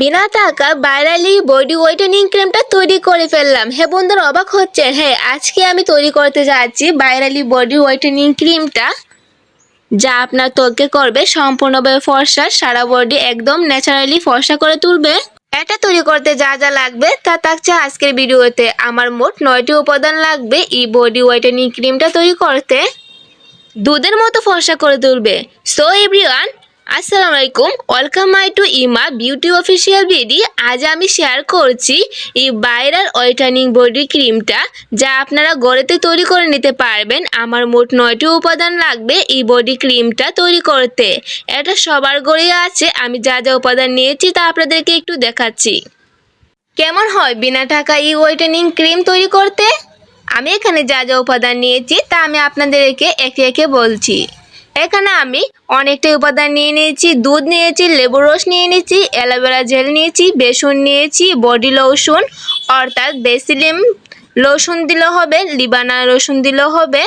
বিনা টাকা ভাইরালি body whitening ক্রিমটা তৈরি করে ফেললাম। হে বন্ধুরা, অবাক হচ্ছেন? হ্যাঁ আজকে আমি তৈরি করতে যাচ্ছি ভাইরালি বডি হোয়াইটেনিং ক্রিমটা, যা আপনার ত্বকে করবে সম্পূর্ণভাবে ফর্সা, সারা বডি একদম ন্যাচারালি ফর্সা করে তুলবে। এটা তৈরি করতে যা যা লাগবে তা থাকছে আজকের ভিডিওতে। আমার মোট নয়টি উপাদান লাগবে এই বডি হোয়াইটেনিং ক্রিমটা তৈরি করতে। দুধের মতো ফর্সা করে তুলবে। সো এভরিওয়ান আসসালামু আলাইকুম welcome my to Ema beauty official BD আজ আমি শেয়ার করছি এই ভাইরাল ওয়েটানিং বডি ক্রিমটা যা আপনারা গড়েতে তৈরি করে নিতে পারবেন। আমার মোট নয়টি উপাদান লাগবে এই বডি ক্রিমটা তৈরি করতে। এটা সবার গড়ে আছে। আমি যা যা উপাদান নিয়েছি তা আপনাদেরকে একটু দেখাচ্ছি। কেমন হয় বিনা টাকা এই হোয়াইটেনিং ক্রিম তৈরি করতে? আমি এখানে যা যা উপাদান নিয়েছি তা আমি আপনাদেরকে একে একে বলছি। এখানে আমি অনেকটাই উপাদান নিয়ে নিয়েছি, দুধ নিয়েছি লেবু রস নিয়ে নিয়েছি, অ্যালোভেরা জেল নিয়েছি, বেসন নিয়েছি, বডি লোশন, অর্থাৎ বেসিলিম লোশন দিলেও হবে, লিবানা রসুন দিলেও হবে।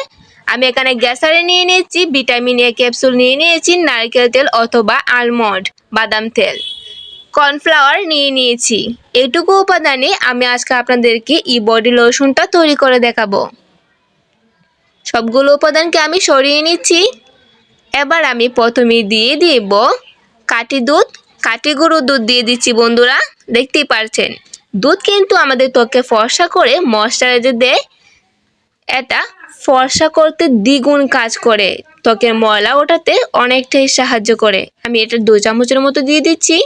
আমি এখানে গ্যাসারে নিয়ে নিয়েছি, ভিটামিন এ ক্যাপসুল নিয়ে নিয়েছি, নারকেল তেল অথবা আলমন্ড, বাদাম তেল। কর্নফ্লাওয়ার নিয়ে নিয়েছি। এটুকু উপাদানে আমি আজকে আপনাদেরকে ই বডি লোশনটা তৈরি করে দেখাবো। সবগুলো উপাদানকে আমি সরিয়ে নিচ্ছি। এবার আমি প্রথমে দিয়ে দিব কাটি দুধ কাটি গরুর দুধ দিয়ে দিচ্ছি বন্ধুরা, দেখতেই পারছেন। দুধ কিন্তু আমাদের ত্বকে ফর্সা করে ময়শ্চারাইজার দেয়। এটা ফর্সা করতে দ্বিগুণ কাজ করে, ত্বকের ময়লা ওঠাতে অনেকটাই সাহায্য করে। আমি এটা দু চামচের মতো দিয়ে দিচ্ছি।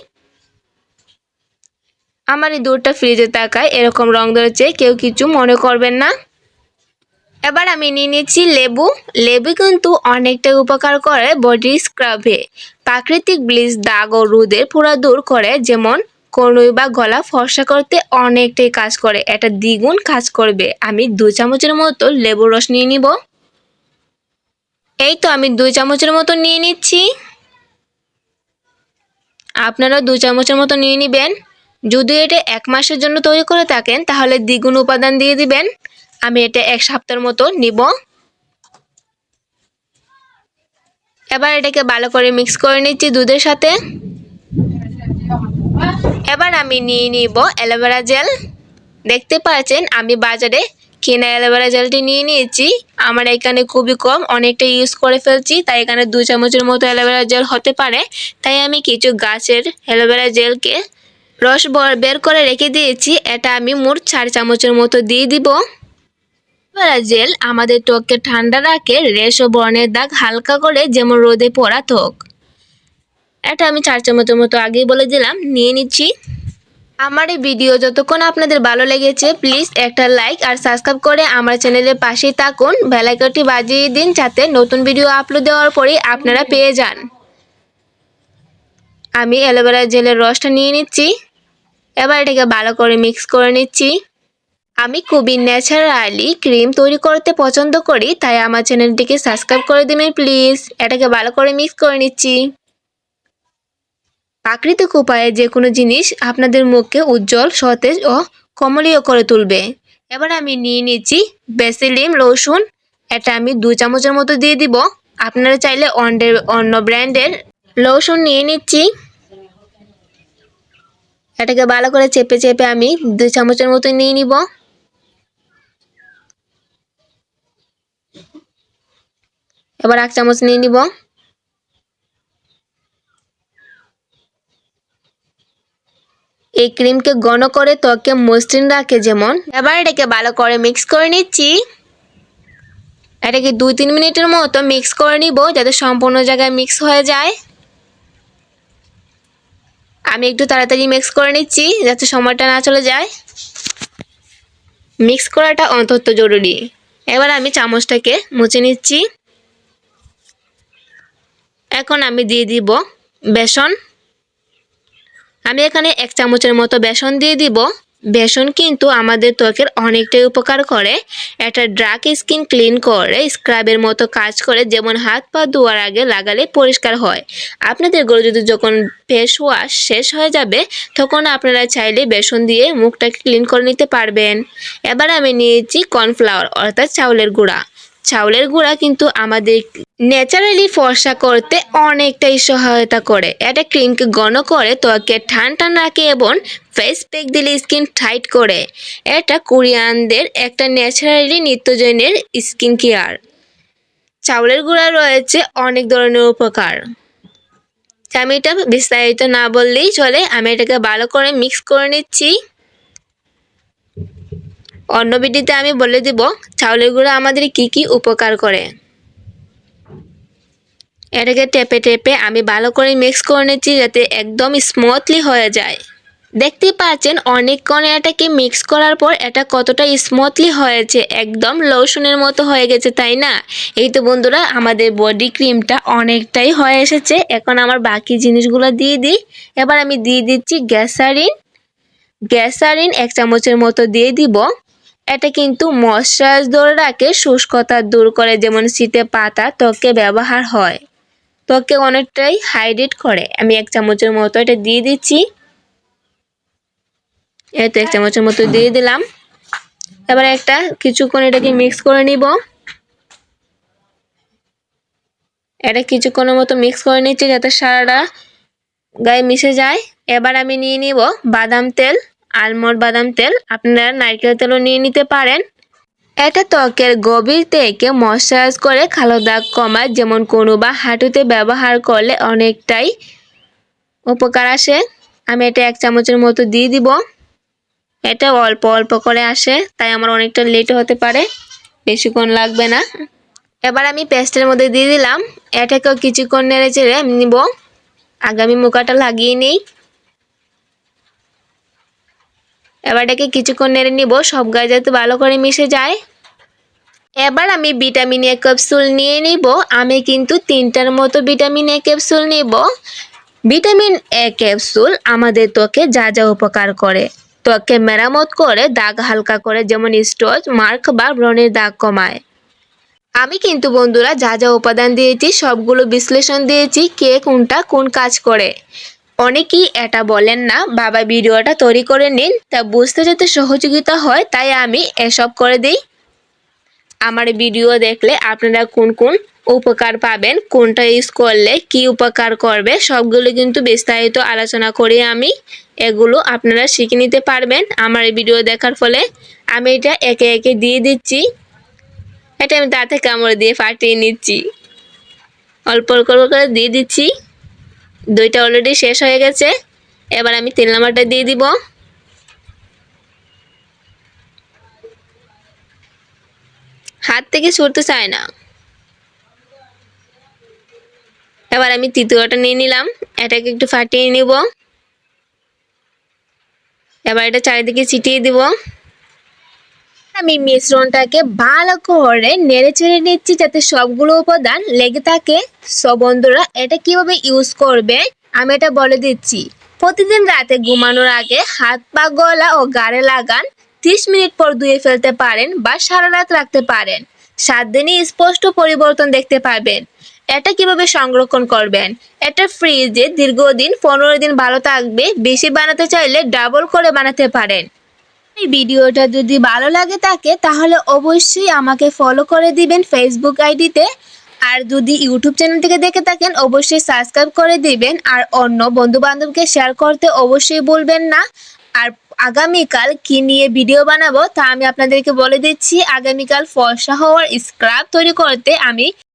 আমার এই দুধটা ফ্রিজে তাকায় এরকম রং ধরেছে, কেউ কিছু মনে করবেন না। এবার আমি নিয়ে নিচ্ছি লেবু। লেবু কিন্তু অনেকটা উপকার করে বডি স্ক্রাবে প্রাকৃতিক ব্লিচ, দাগ ও রোদের পুরা দূর করে, যেমন কনুই বা গলা ফর্সা করতে অনেকটাই কাজ করে। এটা দ্বিগুণ কাজ করবে। আমি দু চামচের মতো লেবুর রস নিয়ে নিব। এই তো আমি দুই চামচের মতো নিয়ে নিচ্ছি। আপনারা দু চামচের মতো নিয়ে নেবেন। যদি এটা এক মাসের জন্য তৈরি করে থাকেন, তাহলে দ্বিগুণ উপাদান দিয়ে দিবেন। আমি এটা এক সপ্তাহের মতো নিব। এবার এটাকে ভালো করে মিক্স করে নিচ্ছি দুধের সাথে। এবার আমি নিয়ে নিব অ্যালোভেরা জেল। দেখতে পাচ্ছেন, আমি বাজারে কেনা অ্যালোভেরা জেলটি নিয়ে নিয়েছি। আমার এখানে খুবই কম, অনেকটা ইউজ করে ফেলছি, তাই এখানে দু চামচের মতো অ্যালোভেরা জেল হতে পারে। তাই আমি কিছু গাছের অ্যালোভেরা জেলকে রস বের করে রেখে দিয়েছি। এটা আমি মোট চার চামচের মতো দিয়ে দিব। অ্যালোভেরা জেল আমাদের ত্বককে ঠান্ডা রাখে, রেশ ও বর্ণের দাগ হালকা করে যেমন রোদে পড়া ত্বক। এটা আমি চার চামচের মতো আগেই বলে দিলাম, নিয়ে নিচ্ছি। আমার এই ভিডিও যতক্ষণ আপনাদের ভালো লেগেছে, প্লিজ একটা লাইক আর সাবস্ক্রাইব করে আমার চ্যানেলের পাশেই থাকুন। বেলাইকনটি বাজিয়ে দিন যাতে নতুন ভিডিও আপলোড দেওয়ার পরেই আপনারা পেয়ে যান। আমি অ্যালোভেরা জেলের রসটা নিয়ে নিচ্ছি। এবার এটাকে ভালো করে মিক্স করে নিচ্ছি। আমি খুবই ন্যাচারালি ক্রিম তৈরি করতে পছন্দ করি, তাই আমার চ্যানেলটিকে সাবস্ক্রাইব করে দেবেন প্লিজ এটাকে ভালো করে মিক্স করে নিচ্ছি। প্রাকৃতিক উপায়ে যে কোনো জিনিস আপনাদের মুখকে উজ্জ্বল, সতেজ ও কমলীয় করে তুলবে। এবার আমি নিয়ে নিচ্ছি বেসিলিম রসুন। এটা আমি দু চামচের মতো দিয়ে দিব। আপনারা চাইলে অন্ডের অন্য ব্র্যান্ডের রসুন নিয়ে নিচ্ছি। এটাকে ভালো করে চেপে চেপে আমি দু চামচের মতো নিয়ে নিব। এবার এক চামচ নিয়ে নিব। এই ক্রিমকে ঘন করে ত্বকে মসৃণ রাখে যেমন। এবার এটাকে ভালো করে মিক্স করে নিচ্ছি। এটাকে দুই তিন মিনিটের মতো মিক্স করে নিব যাতে সম্পূর্ণ জায়গায় মিক্স হয়ে যায়। আমি একটু তাড়াতাড়ি মিক্স করে নিচ্ছি যাতে সময়টা না চলে যায়। মিক্স করাটা অন্তত জরুরি। এবার আমি চামচটাকে মুছে নিচ্ছি। এখন আমি দিয়ে দিব বেসন। আমি এখানে এক চামচের মতো বেসন দিয়ে দিব। বেসন কিন্তু আমাদের ত্বকের অনেকটাই উপকার করে। এটা ড্রাক স্কিন ক্লিন করে, স্ক্রাবের মতো কাজ করে, যেমন হাত পা ধোয়ার আগে লাগালে পরিষ্কার হয়। আপনাদের গরু যদি যখন ফেস ওয়াশ শেষ হয়ে যাবে, তখন আপনারা চাইলে বেসন দিয়ে মুখটাকে ক্লিন করে নিতে পারবেন। এবার আমি নিয়েছি কর্নফ্লাওয়ার, অর্থাৎ চাউলের গুঁড়া। চাউলের গুঁড়া কিন্তু আমাদের ন্যাচারালি ফর্সা করতে অনেকটাই সহায়তা করে। এটা ক্রিমকে ঘন করে ত্বকে ঠান্ডা রাখে এবং ফেস প্যাক দিলে স্কিন টাইট করে। এটা কোরিয়ানদের একটা ন্যাচারালি নিত্যজনের স্কিন কেয়ার চাউলের গুঁড়া রয়েছে অনেক ধরনের উপকার। আমি এটা বিস্তারিত না বললেই চলে। আমি এটাকে ভালো করে মিক্স করে নিচ্ছি। অন্য ভিডিওতে আমি বলে দিব, চাউলের আমাদের কি কি উপকার করে? এটাকে টেপে টেপে আমি ভালো করে মিক্স করে নিচ্ছি যাতে একদম স্মুথলি হয়ে যায়। দেখতেই পাচ্ছেন অনেকক্ষণ এটাকে মিক্স করার পর এটা কতটা স্মুথলি হয়েছে, একদম লোশনের মতো হয়ে গেছে, তাই না? এই তো বন্ধুরা, আমাদের বডি ক্রিমটা অনেকটাই হয়ে এসেছে। এখন আমার বাকি জিনিসগুলো দিয়ে দিই। এবার আমি দিয়ে দিচ্ছি গ্যাসারিন গ্যাসারিন এক চামচের মতো দিয়ে দিব। এটা কিন্তু মশাজ ধরে রাখে শুষ্কতা দূর করে, যেমন শীতে পাতা ত্বকে ব্যবহার হয়। ত্বকে অনেকটাই হাইড্রেট করে। আমি এক চামচের মতো এটা দিয়ে দিচ্ছি। এই তো এক চামচের মতো দিয়ে দিলাম। এবার একটা কিছুক্ষণ এটাকে মিক্স করে নিব। এটা কিছুক্ষণের মতো মিক্স করে নিচ্ছি যাতে সারাটা গায়ে মিশে যায়। এবার আমি নিয়ে নিব বাদাম তেল। আলমন্ড বাদাম তেল আপনারা নারকেল তেলও নিয়ে নিতে পারেন। এটা ত্বকের গভীর থেকে মসাজ করে কালো দাগ কমায়, যেমন কোনো বা হাঁটুতে ব্যবহার করলে অনেকটাই উপকার আসে। আমি এটা এক চামচের মতো দিয়ে দিব। এটা অল্প অল্প করে আসে, তাই আমার অনেকটা লেট হতে পারে, বেশিক্ষণ লাগবে না। এবার আমি পেস্টের মধ্যে দিয়ে দিলাম। এটাকেও কিছুক্ষণ নেড়ে চেড়ে নিব। আগামী মুখাটা লাগিয়ে নিই। এবার এটাকে কিছুক্ষণ নেড়ে নিব, সব গায়ে যাতে ভালো করে মিশে যায়। এবার আমি ভিটামিন এ ক্যাপসুল নিয়ে নিব। আমি কিন্তু তিনটার মতো ভিটামিন এ ক্যাপসুল নিব। ভিটামিন এ ক্যাপসুল আমাদের ত্বকে যা যা উপকার করে। ত্বকে মেরামত করে দাগ হালকা করে যেমন স্টোচ মার্ক বা ব্রণের দাগ কমায়। আমি কিন্তু বন্ধুরা যা যা উপাদান দিয়েছি, সবগুলো বিশ্লেষণ দিয়েছি, কে কোনটা কোন কাজ করে। অনেকেই এটা বলেন না, বাবা, ভিডিওটা তৈরি করে নিন, তা বুঝতে যাতে সহযোগিতা হয়, তাই আমি এসব করে দিই। আমার ভিডিও দেখলে আপনারা কোন কোন উপকার পাবেন, কোনটা ইউজ করলে কি উপকার করবে, সবগুলো কিন্তু বিস্তারিত আলোচনা করি আমি এগুলো আপনারা শিখে নিতে পারবেন। আমার ভিডিও দেখার ফলে আমি এটা একে একে দিয়ে দিচ্ছি। এটা আমি তাতে কামড় দিয়ে ফাটিয়ে নিচ্ছি। অল্প অল্প করে দিয়ে দিচ্ছি। দুইটা অলরেডি শেষ হয়ে গেছে। এবার আমি তিন নাম্বারটা দিয়ে দিব। হাত থেকে ছুটতে চায় না। এবার আমি তৃতীয়টা নিয়ে নিলাম। এটাকে একটু ফাটিয়ে নিব। এবার এটা চারিদিকে ছিটিয়ে দিব। আমি মিশ্রণটাকে ভালো করে নেড়ে চেড়ে নিচ্ছি যাতে সবগুলো উপাদান লেগে থাকে। সব বন্ধুরা, এটা কীভাবে ইউজ করবে? আমি এটা বলে দিচ্ছি। প্রতিদিন রাতে ঘুমানোর আগে হাত, পা, গলা ও গাড়ে লাগান। ত্রিশ মিনিট পর ধুয়ে ফেলতে পারেন বা সারা রাত রাখতে পারেন। সাত দিনে স্পষ্ট পরিবর্তন দেখতে পাবেন। এটা কীভাবে সংরক্ষণ করবেন? এটা ফ্রিজে দীর্ঘদিন পনেরো দিন ভালো থাকবে। বেশি বানাতে চাইলে ডাবল করে বানাতে পারেন। এই ভিডিওটা যদি ভালো লাগে থাকে, তাহলে অবশ্যই আমাকে ফলো করে দিবেন ফেসবুক আইডিতে আর যদি ইউটিউব চ্যানেল থেকে দেখে থাকেন, অবশ্যই সাবস্ক্রাইব করে দিবেন। আর অন্য বন্ধু বান্ধবকে শেয়ার করতে অবশ্যই বলবেন না। আর আগামীকাল কি নিয়ে ভিডিও বানাবো, তা আমি আপনাদেরকে বলে দিচ্ছি। আগামীকাল ফর্সা হওয়ার স্ক্রাব তৈরি করতে আমি